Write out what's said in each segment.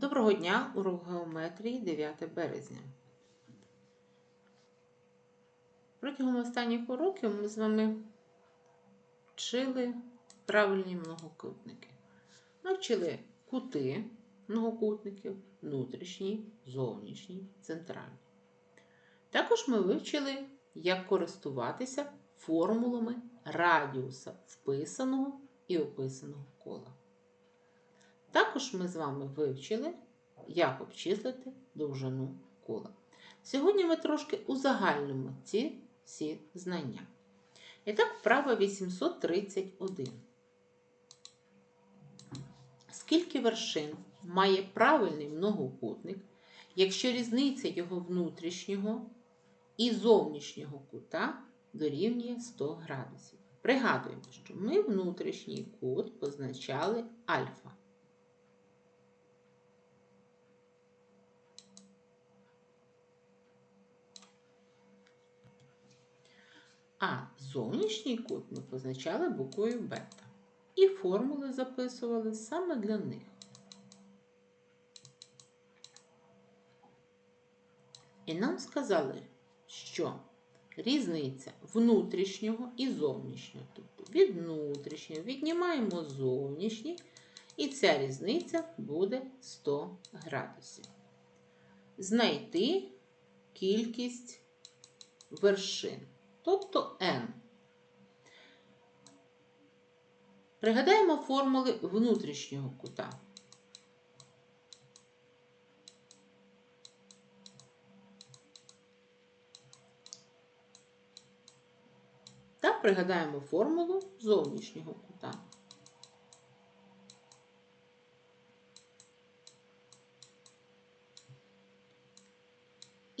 Доброго дня, урок геометрії 9 березня. Протягом останніх уроків ми з вами вчили правильні многокутники. Ми вчили кути многокутників, внутрішній, зовнішній, центральний. Також ми вивчили, як користуватися формулами радіуса вписаного і описаного кола. Також ми з вами вивчили, як обчислити довжину кола. Сьогодні ми трошки узагальнимо ці всі знання. І так, вправа 831. Скільки вершин має правильний многокутник, якщо різниця його внутрішнього і зовнішнього кута дорівнює 100 градусів? Пригадуємо, що ми внутрішній кут позначали альфа. А зовнішній кут ми позначали буквою бета. І формули записували саме для них. І нам сказали, що різниця внутрішнього і зовнішнього. Тобто від внутрішнього віднімаємо зовнішній, і ця різниця буде 100 градусів. Знайти кількість вершин тобто n. Пригадаємо формули внутрішнього кута. Та пригадаємо формулу зовнішнього кута.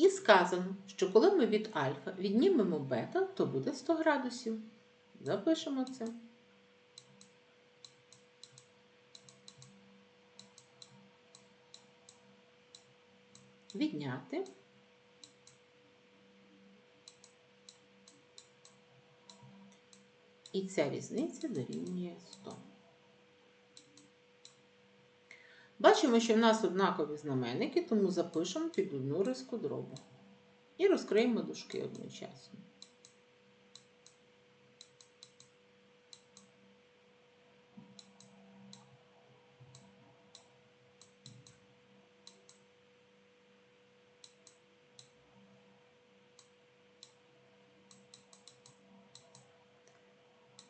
І сказано, що коли ми від альфа віднімемо бета, то буде 100 градусів. Запишемо це. Відняти. І ця різниця дорівнює 100. Бачимо, що в нас однакові знаменники, тому запишемо під одну риску дробу. І розкриємо дужки одночасно.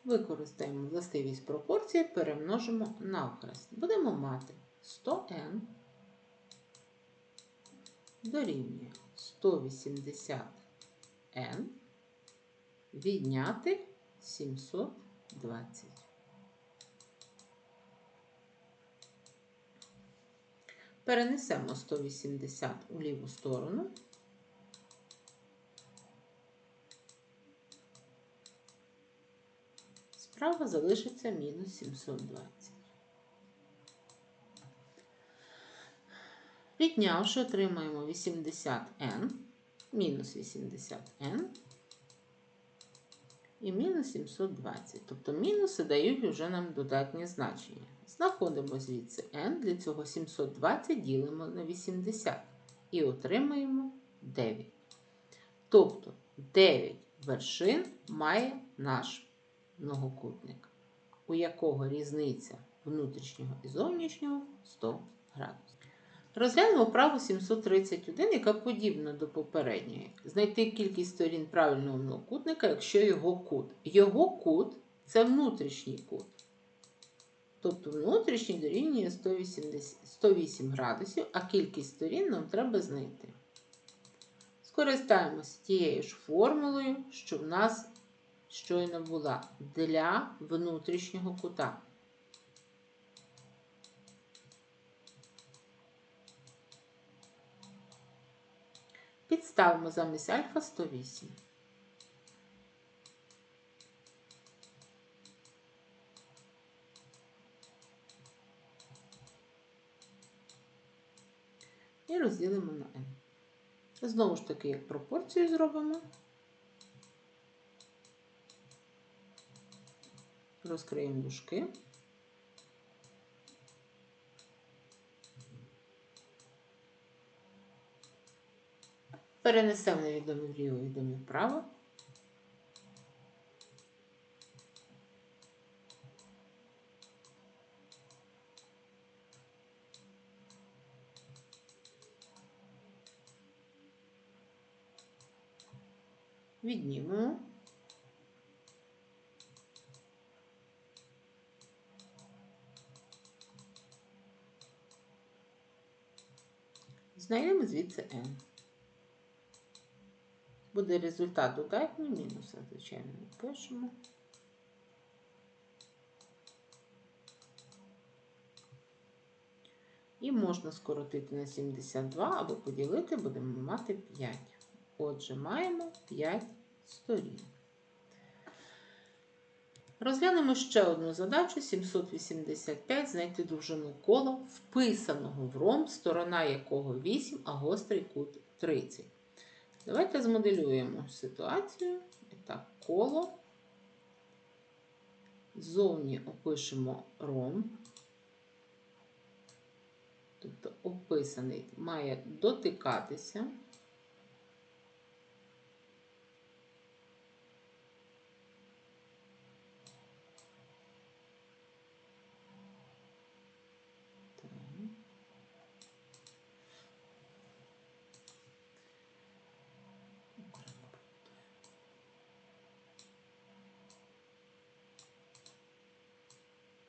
Використаємо властивість пропорції, перемножимо навхрест. Будемо мати 100n дорівнює 180n відняти 720. Перенесемо 180 у ліву сторону. Справа залишиться мінус 720. Віднявши, отримаємо 80n, мінус 80n і мінус 720. Тобто мінуси дають вже нам додатні значення. Знаходимо звідси n, для цього 720 ділимо на 80 і отримаємо 9. Тобто 9 вершин має наш многокутник, у якого різниця внутрішнього і зовнішнього 100 градусів. Розглянемо вправу 731, яка подібна до попередньої. Знайти кількість сторін правильного многокутника, якщо його кут. Його кут це внутрішній кут. Тобто внутрішній дорівнює 180, 108 градусів, а кількість сторін нам треба знайти. Скористаємося тією ж формулою, що в нас щойно була для внутрішнього кута. Підставимо замість альфа 108. І розділимо на n. Знову ж таки, як пропорцію зробимо. Розкриємо дужки. Перенесемо невідомі вліво, відомі вправо. Віднімемо. Знайдемо звідси n. Буде результат додатній мінуса, звичайно, пишемо. І можна скоротити на 72 або поділити, будемо мати 5. Отже, маємо 5 сторін. Розглянемо ще одну задачу 785 знайти довжину кола, вписаного в ромб, сторона якого 8, а гострий кут 30. Давайте змоделюємо ситуацію. І так, коло. Зовні опишемо ромб. Тобто описаний має дотикатися. Так.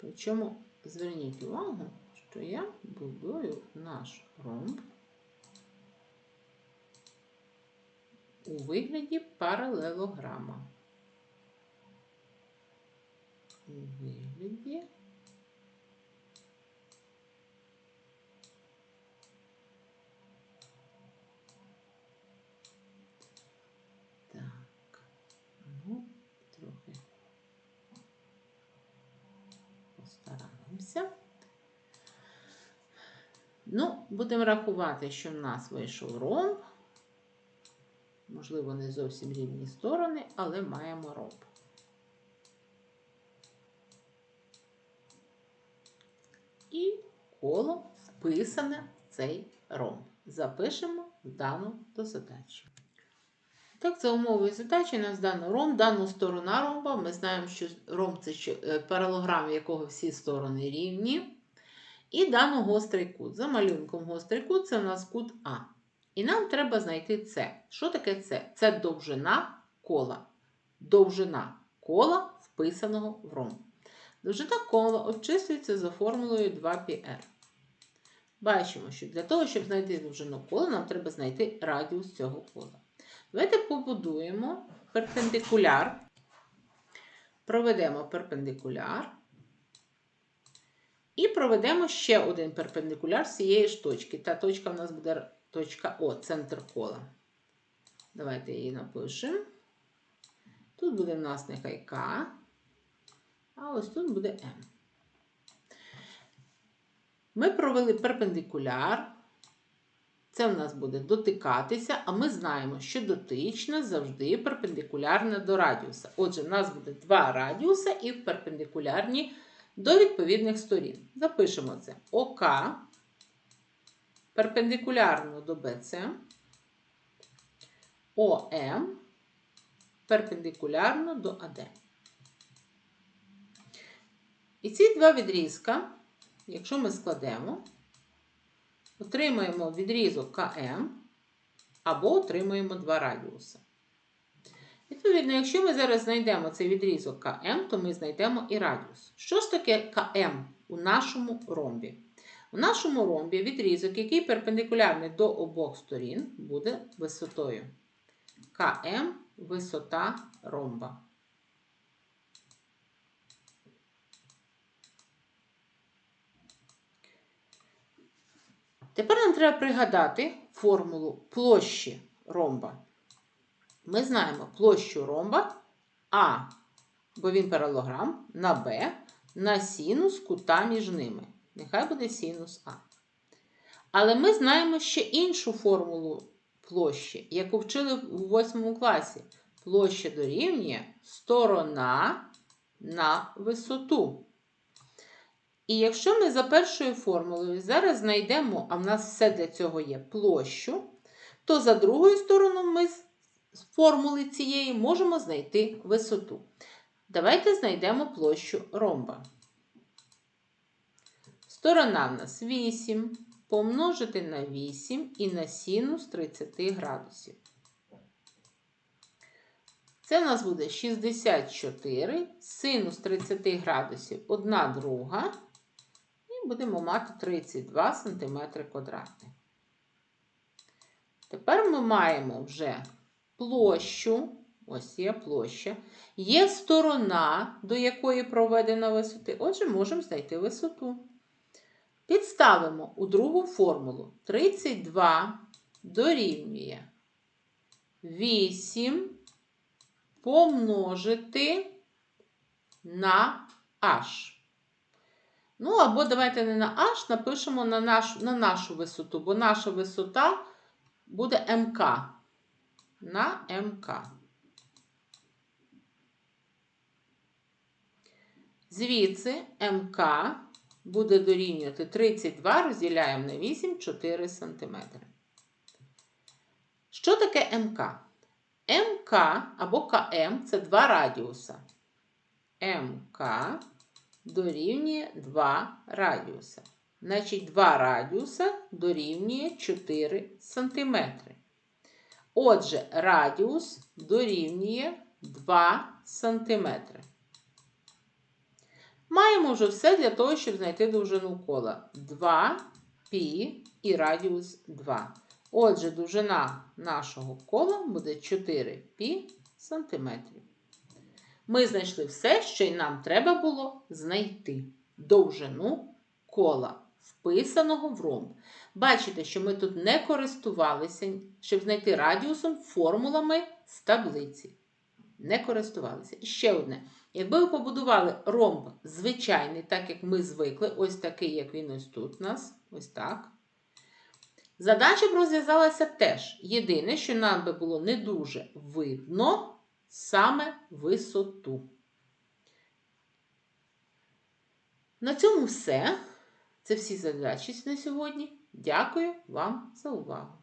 Причому зверніть увагу, що я будую наш ромб у вигляді паралелограма. У вигляді Так, ну, трохи постараємося. Ну, будемо рахувати, що в нас вийшов ромб. Можливо, не зовсім рівні сторони, але маємо ромб. І коло вписане в цей ромб. Запишемо дану до задачі. Так, за умовою задачі у нас дано ромб, дана сторона ромба. Ми знаємо, що ромб це е, паралограм, якого всі сторони рівні. І дано гострий кут. За малюнком гострий кут це у нас кут А. І нам треба знайти С. Що таке С? Це довжина кола. Довжина кола, вписаного в ромб. Довжина кола обчислюється за формулою 2πr. Бачимо, що для того, щоб знайти довжину кола, нам треба знайти радіус цього кола. Давайте побудуємо перпендикуляр. Проведемо перпендикуляр. І проведемо ще один перпендикуляр з цієї ж точки. Та точка в нас буде точка О, центр кола. Давайте її напишемо. Тут буде в нас нехай К, а ось тут буде М. Ми провели перпендикуляр. Це в нас буде дотикатися, а ми знаємо, що дотична завжди перпендикулярна до радіуса. Отже, в нас буде два радіуса і перпендикулярні до відповідних сторін. Запишемо це ОК перпендикулярно до БЦ, ОМ перпендикулярно до АД. І ці два відрізка, якщо ми складемо, отримаємо відрізок КМ або отримуємо два радіуси. Відповідно, якщо ми зараз знайдемо цей відрізок КМ, то ми знайдемо і радіус. Що ж таке КМ у нашому ромбі? У нашому ромбі відрізок, який перпендикулярний до обох сторін, буде висотою. КМ висота ромба. Тепер нам треба пригадати формулу площі ромба. Ми знаємо площу ромба А, бо він паралограм, на Б, на синус кута між ними. Нехай буде синус А. Але ми знаємо ще іншу формулу площі, яку вчили у 8 класі. Площа дорівнює сторона на висоту. І якщо ми за першою формулою зараз знайдемо, а в нас все для цього є площу, то за другою стороною ми з формули цієї можемо знайти висоту. Давайте знайдемо площу ромба. Сторона в нас 8 помножити на 8 і на синус 30 градусів. Це в нас буде 64, синус 30 градусів 1 друга. І будемо мати 32 см квадратних. Тепер ми маємо вже площу, ось є площа, є сторона, до якої проведена висоти. Отже, можемо знайти висоту. Підставимо у другу формулу 32 дорівнює 8 помножити на h. Ну, або давайте не на h, напишемо на нашу, на нашу висоту, бо наша висота буде МК. На МК. Звідси МК буде дорівнювати 32 розділяємо на 8 4 см. Що таке МК? МК або КМ це два радіуса. МК дорівнює 2 радіуса. Значить, 2 радіуса дорівнює 4 см. Отже, радіус дорівнює 2 см. Маємо вже все для того, щоб знайти довжину кола. 2 пі і радіус 2. Отже, довжина нашого кола буде 4 пі сантиметрів. Ми знайшли все, що й нам треба було знайти. Довжину кола, вписаного в ромб. Бачите, що ми тут не користувалися, щоб знайти радіусом формулами з таблиці. Не користувалися. І ще одне. Якби ви побудували ромб звичайний, так як ми звикли, ось такий, як він ось тут у нас, ось так. Задача б розв'язалася теж. Єдине, що нам би було не дуже видно саме висоту. На цьому все. Це всі задачі на сьогодні. Дякую вам за увагу!